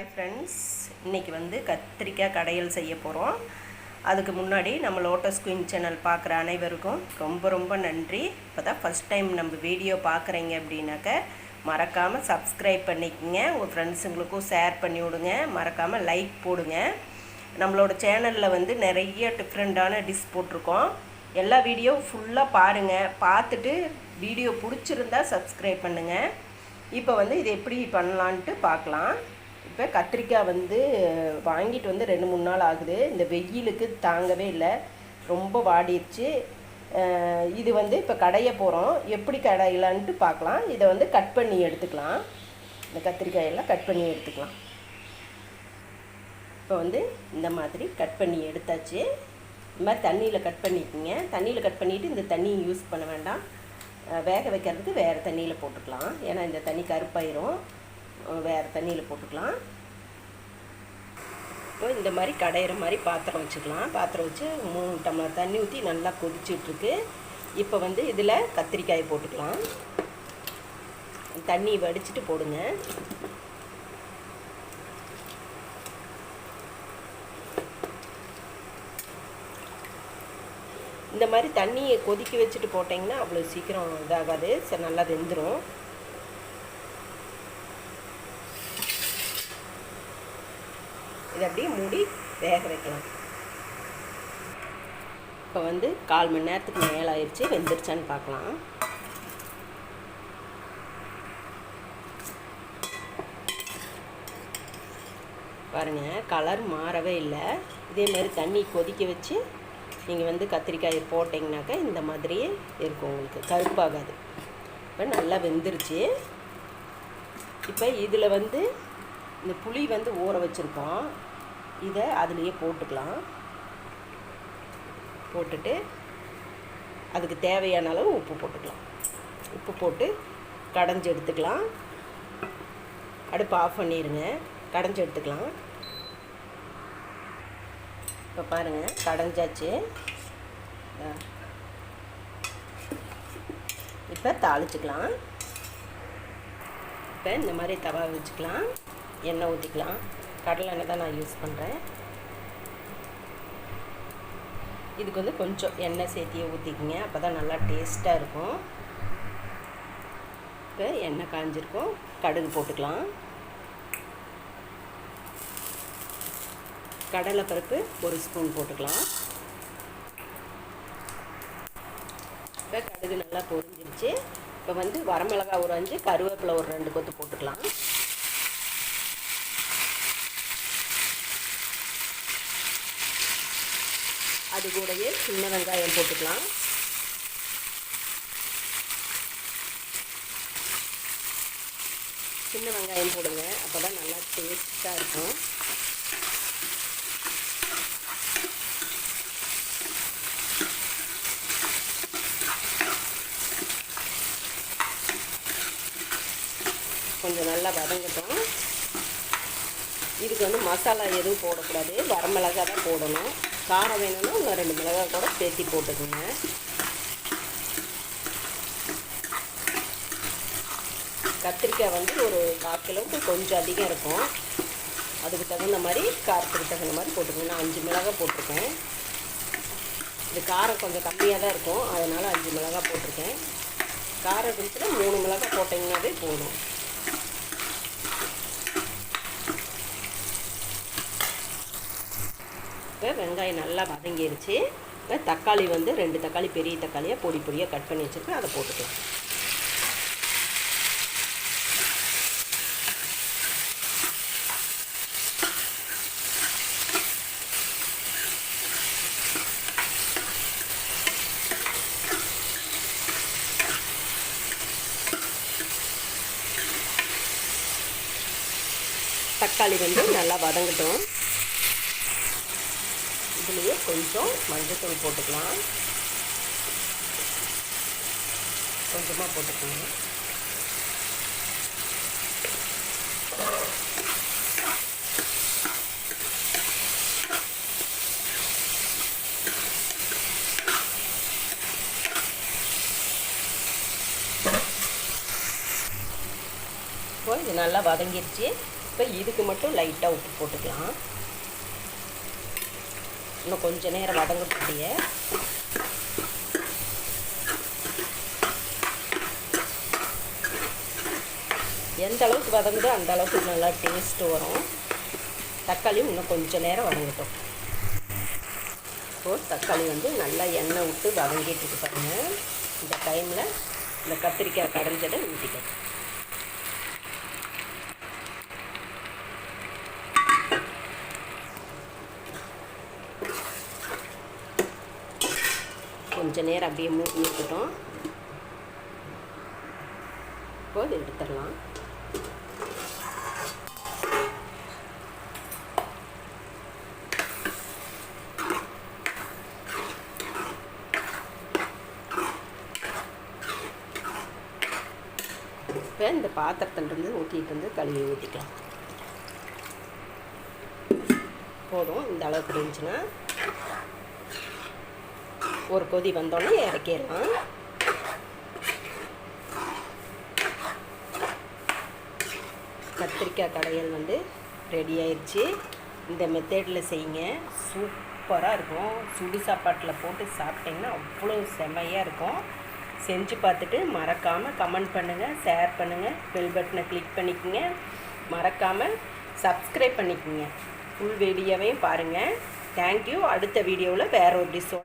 Hi friends இன்றைக்கி வந்து கத்திரிக்காய் கடையல் செய்ய போகிறோம் அதுக்கு முன்னாடி நம்ம லோட்டஸ் குயின் சேனல் பார்க்குற அனைவருக்கும் ரொம்ப ரொம்ப நன்றி. இப்போ தான் ஃபஸ்ட் டைம் நம்ம வீடியோ பார்க்குறீங்க அப்படின்னாக்க மறக்காமல் சப்ஸ்கிரைப் பண்ணிக்கங்க. உங்கள் ஃப்ரெண்ட்ஸுங்களுக்கும் ஷேர் பண்ணி விடுங்க. மறக்காமல் லைக் போடுங்க. நம்மளோட சேனலில் வந்து நிறைய டிஃப்ரெண்ட்டான டிஷ் போட்டிருக்கோம். எல்லா வீடியோ ஃபுல்லாக பாருங்கள் பார்த்துட்டு வீடியோ பிடிச்சிருந்தா சப்ஸ்கிரைப் பண்ணுங்கள் இப்போ வந்து இது எப்படி பண்ணலான்ட்டு பார்க்கலாம். இப்போ கத்திரிக்காய் வந்து வாங்கிட்டு வந்து ரெண்டு மூணு நாள் ஆகுது. இந்த வெயிலுக்கு தாங்கவே இல்லை. ரொம்ப வாடிடுச்சு இது வந்து இப்போ கடைய போகிறோம் எப்படி கடையலான்ட்டு பார்க்கலாம் இதை வந்து கட் பண்ணி எடுத்துக்கலாம். இந்த கத்திரிக்காயெல்லாம் கட் பண்ணி எடுத்துக்கலாம். இப்போ வந்து இந்த மாதிரி கட் பண்ணி எடுத்தாச்சு. இந்த மாதிரி தண்ணியில் கட் பண்ணிக்கோங்க. தண்ணியில் கட் பண்ணிவிட்டு இந்த தண்ணியை யூஸ் பண்ண வேண்டாம். வேக வைக்கிறதுக்கு வேறு தண்ணியில் போட்டுக்கலாம். ஏன்னா இந்த தண்ணி கருப்பாயிரும். வேறு தண்ணியில் போட்டுக்கலாம். இப்போ இந்த மாதிரி கடையிற மாதிரி பாத்திரம் வச்சுக்கலாம். பாத்திரம் வச்சு மூணு டம்ளர் தண்ணி ஊற்றி நல்லா கொதிச்சிட்ருக்கு. இப்போ வந்து இதில் கத்திரிக்காய் போட்டுக்கலாம். தண்ணி வடிச்சிட்டு போடுங்க. இந்த மாதிரி தண்ணியை கொதிக்க வச்சுட்டு போட்டிங்கன்னா அவ்வளோ சீக்கிரம் இதாகாது. சரி நல்லா வெந்துடும் இதை அப்படியே மூடி வேக வைக்கலாம். இப்போ வந்து கால் மணி நேரத்துக்கு மேலே ஆயிடுச்சு வெந்துருச்சான்னு பார்க்கலாம். பாருங்கள் கலர் மாறவே இல்லை. இதேமாரி தண்ணி கொதிக்க வச்சு நீங்கள் வந்து கத்திரிக்காயை போட்டிங்கனாக்கா இந்த மாதிரியே இருக்கும் உங்களுக்கு. கருப்பாகாது. இப்போ நல்லா வெந்துருச்சு. இப்போ இதில் வந்து இந்த புளி வந்து ஊற வச்சுருக்கோம். இதை அதுலேயே போட்டுக்கலாம். போட்டுட்டு அதுக்கு தேவையான அளவு உப்பு போட்டுக்கலாம். உப்பு போட்டு கடைஞ்சி எடுத்துக்கலாம். அடுப்பு ஆஃப் பண்ணிடுங்க கடைஞ்சி எடுத்துக்கலாம். இப்போ பாருங்கள் கடைஞ்சாச்சு. இப்போ தாளிச்சுக்கலாம். இப்போ இந்த மாதிரி தவா வச்சுக்கலாம். எண்ணெய் ஊற்றிக்கலாம். கடலை எண்ணெய் தான் நான் யூஸ் பண்ணுறேன் இதுக்கு வந்து கொஞ்சம் எண்ணெய் சேர்த்தியே ஊற்றிக்கிங்க அப்போ தான் நல்லா டேஸ்ட்டாக இருக்கும். இப்போ எண்ணெய் காஞ்சிருக்கும். கடுகு போட்டுக்கலாம். கடலைப்பருப்பு ஒரு ஸ்பூன் போட்டுக்கலாம். இப்போ கடுகு நல்லா பொரிஞ்சிருச்சு. இப்போ வந்து வரமிளகா ஒரு அஞ்சு கருவேப்பிலை ஒரு ரெண்டு கொத்து போட்டுக்கலாம். அது கூடவே சின்ன வெங்காயம் போட்டுக்கலாம். சின்ன வெங்காயம் போடுங்க. அப்போ தான் நல்லா டேஸ்ட்டாக இருக்கும். கொஞ்சம் நல்லா வதங்கட்டும். இதுக்கு வந்து மசாலா எதுவும் போடக்கூடாது. வரமிளகா தான் போடணும். காரம் வேணும்னா இன்னும் ரெண்டு மிளகாய் கூட சேர்த்தி போட்டுக்கோங்க. கத்திரிக்காய் வந்து ஒரு கால் கிலோவுக்கு கொஞ்சம் அதிகம் இருக்கும். அதுக்கு தகுந்த மாதிரி காரத்துக்கு தகுந்த மாதிரி போட்டுக்கோங்க. நான் அஞ்சு மிளகாய் போட்டிருக்கேன். இது காரம் கொஞ்சம் கம்மியாக தான் இருக்கும். அதனால் அஞ்சு மிளகாய் போட்டிருக்கேன். காரம் இருந்துச்சுன்னா மூணு மிளகாய் போட்டிங்கனாவே போதும். இப்போ வெங்காயம் நல்லா வதங்கிருச்சு. இப்போ தக்காளி வந்து ரெண்டு தக்காளி பெரிய தக்காளியாக பொடி பொடியாக கட் பண்ணி வச்சுருக்கேன். அதை போட்டுக்கலாம். தக்காளி வந்து நல்லா வதங்கட்டும். இதுலேயே கொஞ்சம் மஞ்சத்தூள் போட்டுக்கலாம். கொஞ்சமாக போட்டுக்கோங்க. இப்போ இது நல்லா வதங்கிருச்சு. இப்போ இதுக்கு மட்டும் லைட்டாக உப்பு போட்டுக்கலாம். இன்னும் கொஞ்ச நேரம் வதங்கக்கூடிய எந்த அளவுக்கு வதங்குதோ அந்த அளவுக்கு நல்லா டேஸ்ட் வரும். தக்காளி இன்னும் கொஞ்ச நேரம் வதங்கட்டும். இப்போது தக்காளி வந்து நல்லா எண்ணெய் விட்டு வதங்கிட்டு இருக்கு பாருங்கள் இந்த டைமில் இந்த கத்திரிக்காய் கடைஞ்சதை ஊற்றிட்டேன் கொஞ்ச நேரம் அப்படியே மூடி இருக்கட்டும் இப்போது எடுத்துடலாம். இப்போ இந்த பாத்திரத்துலேருந்து ஊற்றிட்டு வந்து கழுவி ஊற்றிக்கலாம் போதும் இந்த அளவுக்கு இருந்துச்சுன்னா. ஒரு கொதி வந்தோடனே இறக்கிடலாம். கத்திரிக்காய் கடையல் வந்து ரெடி ஆயிடுச்சு இந்த மெத்தேடில் செய்யுங்க. சூப்பராக இருக்கும். சுடு சாப்பாட்டில் போட்டு சாப்பிட்டிங்கன்னா அவ்வளோ செமையாக இருக்கும். செஞ்சு பார்த்துட்டு மறக்காமல் கமெண்ட் பண்ணுங்கள் ஷேர் பண்ணுங்கள் பெல் பட்டனை கிளிக் பண்ணிக்கோங்க. மறக்காமல் சப்ஸ்கிரைப் பண்ணிக்கோங்க. ஃபுல் வீடியோவையும் பாருங்கள் தேங்க்யூ அடுத்த வீடியோவில் வேறு ஒரு டிஷ்ஷோ